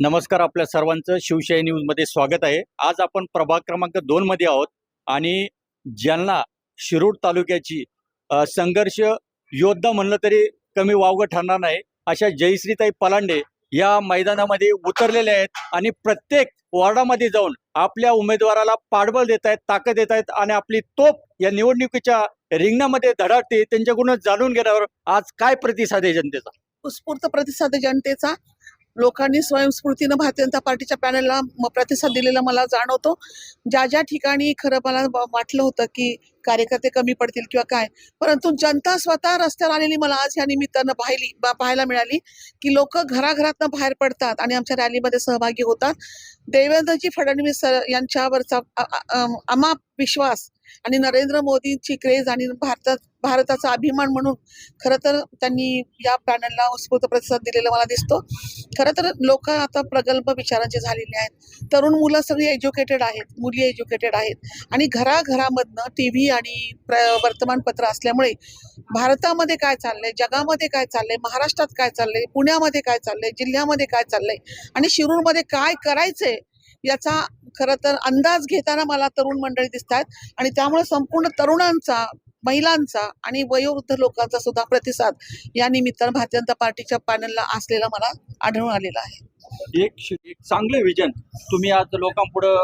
नमस्कार आपल्या सर्वांचं. शिवशाही न्यूजमध्ये स्वागत आहे. आज आपण प्रभाग क्रमांक दोन मध्ये आहोत आणि जालना शिरूर तालुक्याची संघर्ष योद्धा म्हणलं तरी कमी वावगं ठरणार नाही अशा जयश्रीताई पलांडे या मैदानामध्ये उतरलेले आहेत आणि प्रत्येक वॉर्डामध्ये जाऊन आपल्या उमेदवाराला पाठबळ देत आहेत ताकद देत आहेत आणि आपली तोप या निवडणुकीच्या रिंगणामध्ये धडाडते त्यांच्याकडून जाणून घेण्यावर आज काय प्रतिसाद आहे जनतेचा? उत्स्फूर्त प्रतिसाद जनतेचा. लोकांनी स्वयंस्फूर्तीनं भारतीय जनता पार्टीच्या पॅनलला प्रतिसाद दिलेला मला जाणवतो. ज्या ज्या ठिकाणी खरं मला वाटलं होतं की कार्यकर्ते कमी पडतील किंवा काय परंतु जनता स्वतः रस्त्यावर आलेली मला आज या निमित्तानं पाहिली बा- पाहायला मिळाली की लोक घराघरातनं बाहेर पडतात आणि आमच्या रॅलीमध्ये सहभागी होतात. देवेंद्रजी फडणवीस सर यांच्यावरचा अमाप विश्वास आणि नरेंद्र मोदींची क्रेज आणि भारतात भारताचा अभिमान म्हणून खरं तर त्यांनी या पॅनलला उत्स्फूर्त प्रतिसाद दिलेला मला दिसतो. खरं तर लोक आता प्रगल्भ विचारांचे झालेले आहेत तरुण मुलं सगळी एज्युकेटेड आहेत मुली एज्युकेटेड आहेत. आणि घराघरामधनं टी व्ही आणि प्र वर्तमानपत्र असल्यामुळे भारतामध्ये काय चाललंय जगामध्ये काय चाललंय महाराष्ट्रात काय चाललंय पुण्यामध्ये काय चाललंय जिल्ह्यामध्ये काय चाललंय आणि शिरूरमध्ये काय करायचंय याचा खरं तर अंदाज घेताना मला तरुण मंडळी दिसत आहेत आणि त्यामुळे संपूर्ण तरुणांचा महिलांचा आणि वयोवृद्ध लोकांचा सुद्धा प्रतिसाद या निमित्तानं भारतीय जनता पार्टीच्या पॅनलला असलेला मला आढळून आलेला आहे. एक चांगलं विजन तुम्ही आज लोकांपुढे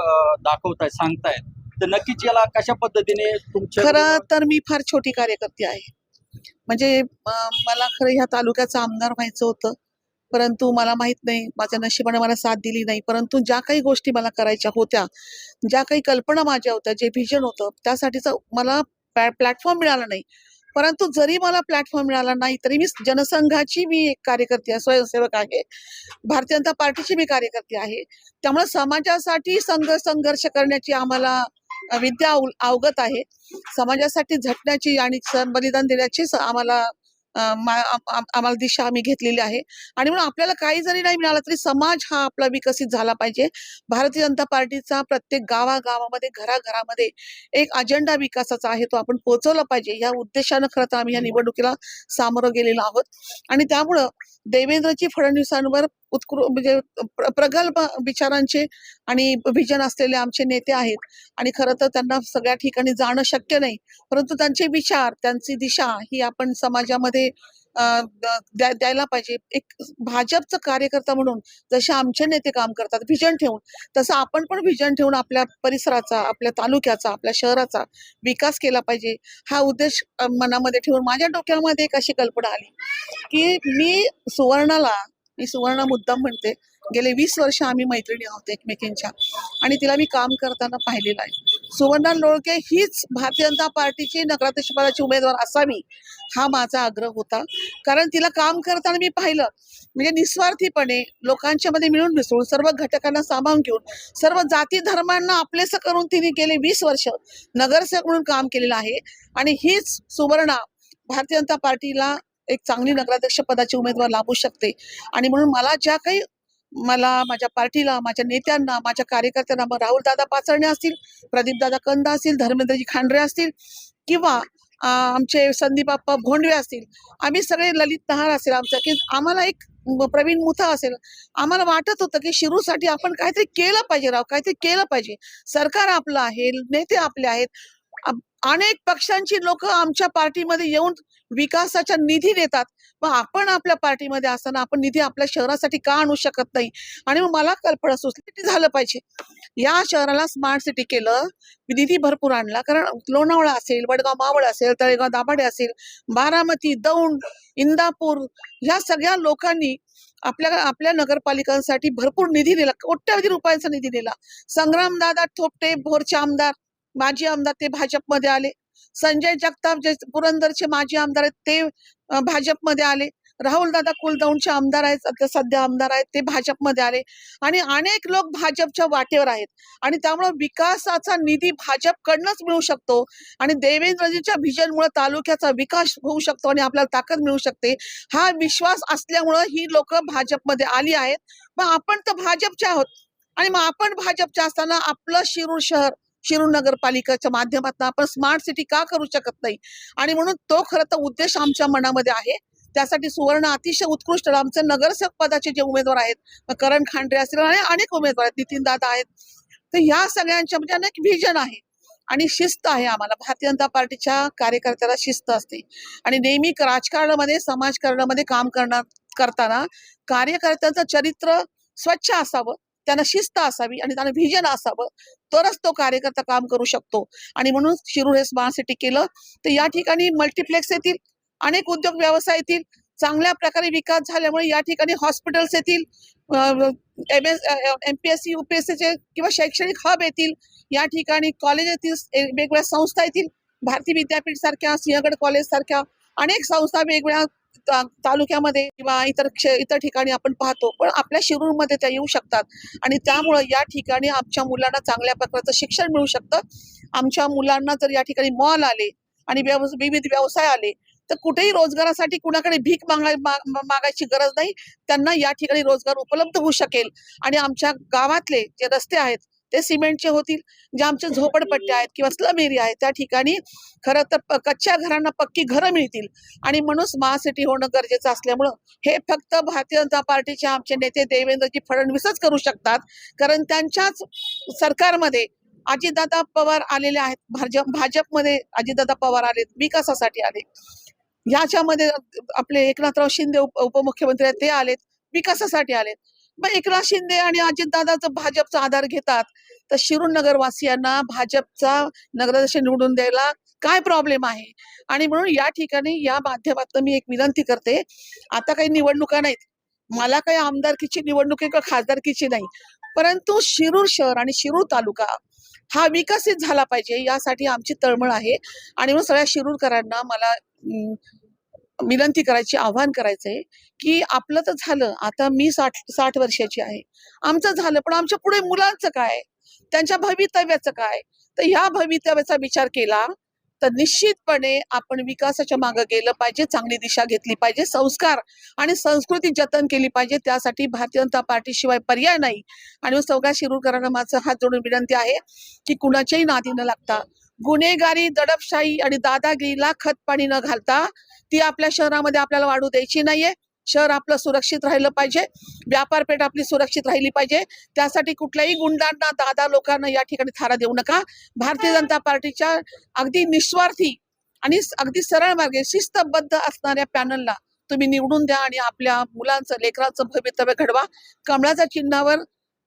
दाखवताय सांगताय. तर नक्कीच याला कशा पद्धतीने खरं तर मी फार छोटी कार्यकर्ती आहे. म्हणजे मला खरं ह्या तालुक्याचा आमदार व्हायचं होतं. परंतु मला माहीत नाही माझ्या नशिबाने मला साथ दिली नाही. परंतु ज्या काही गोष्टी मला करायच्या होत्या ज्या काही कल्पना माझ्या होत्या जे व्हिजन होतं त्यासाठीचा मला प्लॅटफॉर्म मिळाला नाही. परंतु जरी मला प्लॅटफॉर्म मिळाला नाही तरी मी जनसंघाची मी एक कार्यकर्ती आहे स्वयंसेवक आहे. भारतीय जनता पार्टीची मी कार्यकर्ती आहे. त्यामुळे समाजासाठी संघ संघर्ष करण्याची आम्हाला विद्या अवगत आहे. समाजासाठी झटण्याची आणि बलिदान देण्याची आम्हाला आम्हाला दिशा आम्ही घेतलेली आहे. आणि म्हणून आपल्याला काही जरी नाही मिळालं तरी समाज हा आपला विकसित झाला पाहिजे. भारतीय जनता पार्टीचा प्रत्येक गावागावामध्ये घराघरामध्ये एक अजेंडा विकासाचा आहे तो आपण पोहोचवला पाहिजे. या उद्देशानं खरं तर आम्ही या निवडणुकीला सामोरं गेलेलो आहोत. आणि त्यामुळं देवेंद्रजी फडणवीसांवर उत्कृ म्हणजे प्रगल्भ विचारांचे आणि विजन असलेले आमचे नेते आहेत. आणि खरं तर त्यांना सगळ्या ठिकाणी जाणं शक्य नाही. परंतु त्यांचे विचार त्यांची दिशा ही आपण समाजामध्ये द्यायला पाहिजे. एक भाजपचं कार्यकर्ता म्हणून जसे आमचे नेते काम करतात व्हिजन ठेवून तसं आपण पण व्हिजन ठेवून आपल्या परिसराचा आपल्या तालुक्याचा आपल्या शहराचा विकास केला पाहिजे. हा उद्देश मनामध्ये ठेवून माझ्या डोक्यामध्ये एक अशी कल्पना आली की मी सुवर्णाला मी सुवर्णा मुद्दाम म्हणते गेले वीस वर्ष आम्ही मैत्रिणी आहोत एकमेकींच्या आणि तिला मी काम करताना पाहिलेलं आहे. सुवर्णा लोळके हीच भारतीय जनता पार्टीची नगराध्यक्षपदाची उमेदवार असावी हा माझा आग्रह होता. कारण तिला काम करताना मी पाहिलं म्हणजे निस्वार्थीपणे लोकांच्या मध्ये मिळून मिसळून सर्व घटकांना सामावून घेऊन सर्व जाती धर्मांना आपलेसं करून तिने गेले वीस वर्ष नगरसेवक म्हणून काम केलेलं आहे. आणि हीच सुवर्णा भारतीय जनता पार्टीला एक चांगली नगराध्यक्ष पदाची उमेदवार लाभू शकते. आणि म्हणून मला ज्या काही मला माझ्या पार्टीला माझ्या नेत्यांना माझ्या कार्यकर्त्यांना मग राहुल दादा पाचरणे असतील प्रदीपदादा कंद असतील धर्मेंद्रजी खांडरे असतील किंवा आमचे संदीप बाप्पा भोंडवे असतील आम्ही सगळे ललित नहार असेल आमचं की आम्हाला एक प्रवीण मुथा असेल आम्हाला वाटत होतं की शिरूसाठी आपण काहीतरी केलं पाहिजे राव काहीतरी केलं पाहिजे. सरकार आपलं आहे नेते आपले आहेत. अनेक पक्षांची लोक आमच्या पार्टीमध्ये येऊन विकासाच्या निधी देतात. मग आपण आपल्या पार्टीमध्ये असताना आपण निधी आपल्या शहरासाठी का आणू शकत नाही? आणि मग मला कल्पना सुचली झालं पाहिजे. या शहराला स्मार्ट सिटी केलं निधी भरपूर आणला. कारण लोणावळा असेल वडगाव मावळ असेल तळेगाव दाभाडे असेल बारामती दौंड इंदापूर या सगळ्या लोकांनी आपल्या आपल्या नगरपालिकांसाठी भरपूर निधी दिला. कोट्यावधी रुपयांचा निधी दिला. संग्रामदादा थोपटे भोरचे आमदार माजी आमदार ते भाजपमध्ये आले. संजय जगताप जे पुरंदरचे माजी आमदार आहेत ते भाजपमध्ये आले. राहुल दादा कुलदौंडचे आमदार आहेत सध्या आमदार आहेत ते भाजपमध्ये आले. आणि अनेक लोक भाजपच्या वाटेवर आहेत. आणि त्यामुळे विकासाचा निधी भाजपकडनंच मिळू शकतो. आणि देवेंद्रजीच्या व्हिजनमुळे तालुक्याचा विकास होऊ शकतो आणि आपल्याला ताकद मिळू शकते. हा विश्वास असल्यामुळं ही लोक भाजपमध्ये आली आहेत. मग आपण तर भाजपचे आहोत. आणि मग आपण भाजपच्या असताना आपलं शिरूर शहर शिरूर नगरपालिकेच्या माध्यमातून आपण स्मार्ट सिटी का करू शकत नाही? आणि म्हणून तो खरं तर उद्देश आमच्या मनामध्ये आहे. त्यासाठी सुवर्ण अतिशय उत्कृष्ट आमचे नगरसेवक पदाचे जे उमेदवार आहेत करण खांडे असतील आणि अनेक उमेदवार आहेत नितीन दादा आहेत. तर ह्या सगळ्यांच्या म्हणजे अनेक व्हिजन आहे. आणि शिस्त आहे आम्हाला. भारतीय जनता पार्टीच्या कार्यकर्त्याला शिस्त असते. आणि नेहमी राजकारणामध्ये समाजकारणामध्ये काम करणार करताना कार्यकर्त्यांचं चरित्र स्वच्छ असावं. त्यांना शिस्त असावी आणि त्यांना व्हिजन असावं. तरच तो कार्यकर्ता काम करू शकतो. आणि म्हणून शिरूर हे स्मार्ट सिटी केलं. तर या ठिकाणी मल्टिप्लेक्स येतील अनेक उद्योग व्यवसाय येतील चांगल्या प्रकारे विकास झाल्यामुळे या ठिकाणी हॉस्पिटल्स येतील M S M P S C युपीएससीचे किंवा शैक्षणिक हब येतील. या ठिकाणी कॉलेज येतील वेगवेगळ्या संस्था येतील. भारती विद्यापीठ सारख्या सिंहगड कॉलेज सारख्या अनेक संस्था वेगवेगळ्या तालुक्यामध्ये किंवा इतर इतर ठिकाणी आपण पाहतो पण आपल्या शिरूरमध्ये त्या येऊ शकतात. आणि त्यामुळं या ठिकाणी आमच्या मुलांना चांगल्या प्रकारचं शिक्षण मिळू शकतं. आमच्या मुलांना जर या ठिकाणी मॉल आले आणि विविध व्यवसाय आले तर कुठेही रोजगारासाठी कुणाकडे भीक मागाय मागायची गरज नाही. त्यांना या ठिकाणी रोजगार उपलब्ध होऊ शकेल. आणि आमच्या गावातले जे रस्ते आहेत ते सिमेंटचे होतील जे आमचे झोपडपट्ट्या आहेत किंवा स्लम एरिया आहे त्या ठिकाणी खरं तर कच्च्या घरांना पक्की घरं मिळतील. आणि म्हणून स्मार्ट सिटी होणं गरजेचं असल्यामुळं हे फक्त भारतीय जनता पार्टीचे आमचे नेते देवेंद्रजी फडणवीसच करू शकतात. कारण त्यांच्याच सरकारमध्ये अजितदादा पवार आलेले आहेत. भाजप भाजपमध्ये अजितदादा पवार आले विकासासाठी आले ह्याच्यामध्ये आपले एकनाथराव शिंदे उप उपमुख्यमंत्री आहेत ते आलेत. विकासासाठी आलेत. मग एकनाथ शिंदे आणि अजितदादाचं भाजपचा आधार घेतात. तर शिरूर नगरवासियांना भाजपचा नगराध्यक्ष निवडून द्यायला काय प्रॉब्लेम आहे? आणि म्हणून या ठिकाणी या माध्यमातून मी एक विनंती करते आता काही निवडणुका नाहीत. मला काही आमदारकीची निवडणूक आहे किंवा खासदारकीची नाही. परंतु शिरूर शहर आणि शिरूर तालुका हा विकसित झाला पाहिजे यासाठी आमची तळमळ आहे. आणि म्हणून सगळ्या शिरूरकरांना मला विनंती करायची आव्हान करायचंय की आपलं तर झालं आता मी साठ साठ वर्षाची आहे. आमचं झालं पण आमच्या पुढे मुलांचं काय? त्यांच्या भवितव्याचं काय? तर ह्या भवितव्याचा विचार केला तर निश्चितपणे आपण विकासाच्या मागे गेलं पाहिजे चांगली दिशा घेतली पाहिजे संस्कार आणि संस्कृती जतन केली पाहिजे. त्यासाठी भारतीय जनता पार्टीशिवाय पर्याय नाही. आणि मग सगळ्या शिरूरकरांना माझं हात जोडून विनंती आहे की कुणाच्याही नादी न लागता गुन्हेगारी दडपशाही आणि दादागिरीला खतपाणी न घालता ती आपल्या शहरामध्ये आपल्याला वाढू द्यायची नाहीये. शहर आपलं सुरक्षित राहिलं पाहिजे. व्यापारपेठ आपली सुरक्षित राहिली पाहिजे. त्यासाठी कुठल्याही गुंडांना दादा लोकांना या ठिकाणी थारा देऊ नका. भारतीय जनता पार्टीच्या अगदी निस्वार्थी आणि अगदी सरळ मार्गे शिस्तबद्ध असणाऱ्या पॅनलला तुम्ही निवडून द्या आणि आपल्या मुलांचं लेकरांचं भवितव्य घडवा. कमळाच्या चिन्हावर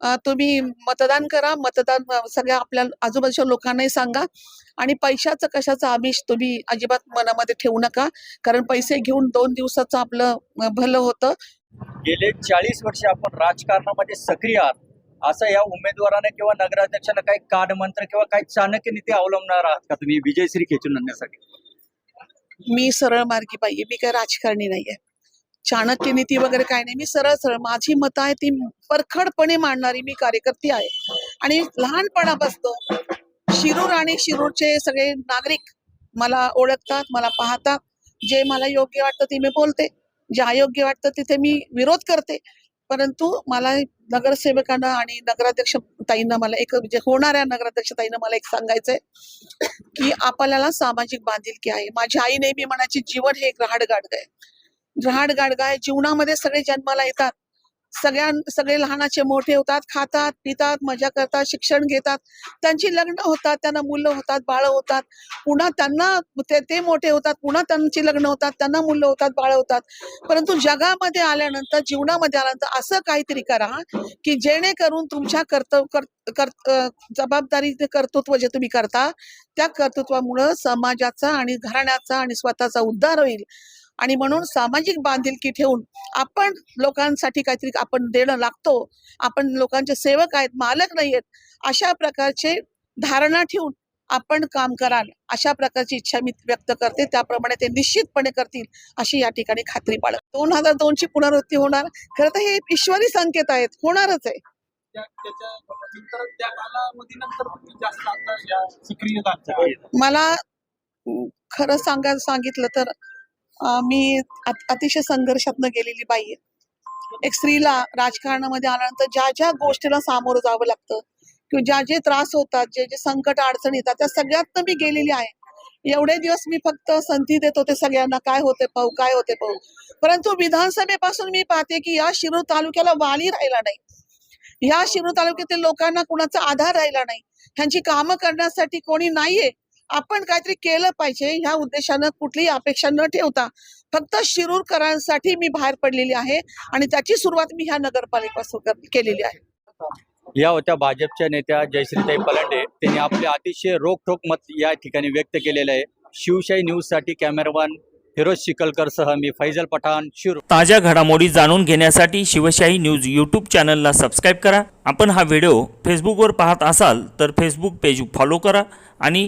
तुम्ही मतदान करा. मतदान सगळ्या आपल्या आजूबाजूच्या लोकांनाही सांगा. आणि पैशाचं कशाचं आमिष तुम्ही अजिबात मनामध्ये ठेवू नका. कारण पैसे घेऊन दोन दिवसाचं आपलं भलं होतं. गेले चाळीस वर्ष आपण राजकारणामध्ये सक्रिय आहात. असं या उमेदवाराने किंवा नगराध्यक्षानं काही कानमंत्र किंवा काही चाणक्य नीती अवलंबणार आहात का तुम्ही? विजयश्री खेचून आणण्यासाठी. मी सरळ मार्गी पाहिजे मी काय राजकारणी नाहीये. चाणक्य नीती वगैरे काय नाही. मी सरळ सरळ माझी मतं आहे ती परखडपणे मांडणारी मी कार्यकर्ती आहे. आणि लहानपणापासून शिरूर आणि शिरूरचे सगळे नागरिक मला ओळखतात मला पाहतात. जे मला योग्य वाटतं ते मी बोलते. जे अयोग्य वाटतं तिथे मी विरोध करते. परंतु मला नगरसेवकांना आणि नगराध्यक्ष ताईंना मला एक म्हणजे होणाऱ्या नगराध्यक्ष ताईंना मला एक सांगायचंय की आपल्याला सामाजिक बांधिलकी आहे. माझी आई नेहमी म्हणायची जीवन हे एक रहाड गाडग आहे. रहाड गाडगा आहे जीवनामध्ये सगळे जन्माला येतात. सगळ्या सगळे लहानाचे मोठे होतात खातात पितात मजा करतात शिक्षण घेतात. त्यांची लग्न होतात त्यांना मुलं होतात बाळ होतात. पुन्हा त्यांना ते ते मोठे होतात पुन्हा त्यांची लग्न होतात त्यांना मुलं होतात बाळ होतात. परंतु जगामध्ये आल्यानंतर जीवनामध्ये आल्यानंतर असं काहीतरी करा की जेणेकरून तुमच्या कर्तव्य कर, कर, अ, जबाबदारी कर्तृत्व जे तुम्ही करता त्या कर्तृत्वामुळं समाजाचा आणि घराण्याचा आणि स्वतःचा उद्धार होईल. आणि म्हणून सामाजिक बांधिलकी ठेवून आपण लोकांसाठी काहीतरी आपण देणं लागतो. आपण लोकांचे सेवक आहेत मालक नाही आहेत अशा प्रकारचे धारणा ठेवून आपण काम कराल अशा प्रकारची इच्छा मी व्यक्त करते. त्याप्रमाणे ते निश्चितपणे करतील अशी या ठिकाणी खात्री बाळग. दोन हजार दोनची पुनरावृत्ती होणार. खरं तर हे ईश्वरी संकेत आहेत होणारच आहे. मला खरं सांगायला सांगितलं तर मी अतिशय संघर्षातनं गेलेली बाई आहे. एक स्त्रीला राजकारणामध्ये आल्यानंतर ज्या ज्या गोष्टीला सामोरं जावं लागतं किंवा ज्या जे त्रास होतात जे जे संकट अडचणी येतात त्या सगळ्यातनं मी गेलेली आहे. एवढे दिवस मी फक्त संधी देत होते सगळ्यांना काय होते पाहू काय होते पाहू? परंतु विधानसभेपासून मी पाहते की या शिरूर तालुक्याला वाली राहिला नाही. या शिरूर तालुक्यातील लोकांना कुणाचा आधार राहिला नाही. ह्यांची कामं करण्यासाठी कोणी नाहीये. आपण काहीतरी केलं पाहिजे ह्या उद्देशानं कुठलीही अपेक्षा न ठेवता फक्त शिरूरकरांसाठी मी बाहेर पडलेली आहे आणि त्याची सुरुवात मी ह्या नगरपालिकेपासून केलेली आहे. या होत्या भाजपच्या नेत्या जयश्रीताई पलांडे. त्यांनी आपले अतिशय रोखठोक मत या ठिकाणी व्यक्त केलेलं आहे. शिवशाही न्यूजसाठी कॅमेरामॅन फिरोज शिकलकरसह मी फैजल पठाण शिरूर. ताज्या घडामोडी जाणून घेण्यासाठी शिवशाही न्यूज यूट्यूब चॅनलला सबस्क्राईब करा. आपण हा व्हिडिओ फेसबुकवर पाहत असाल तर फेसबुक पेज फॉलो करा आणि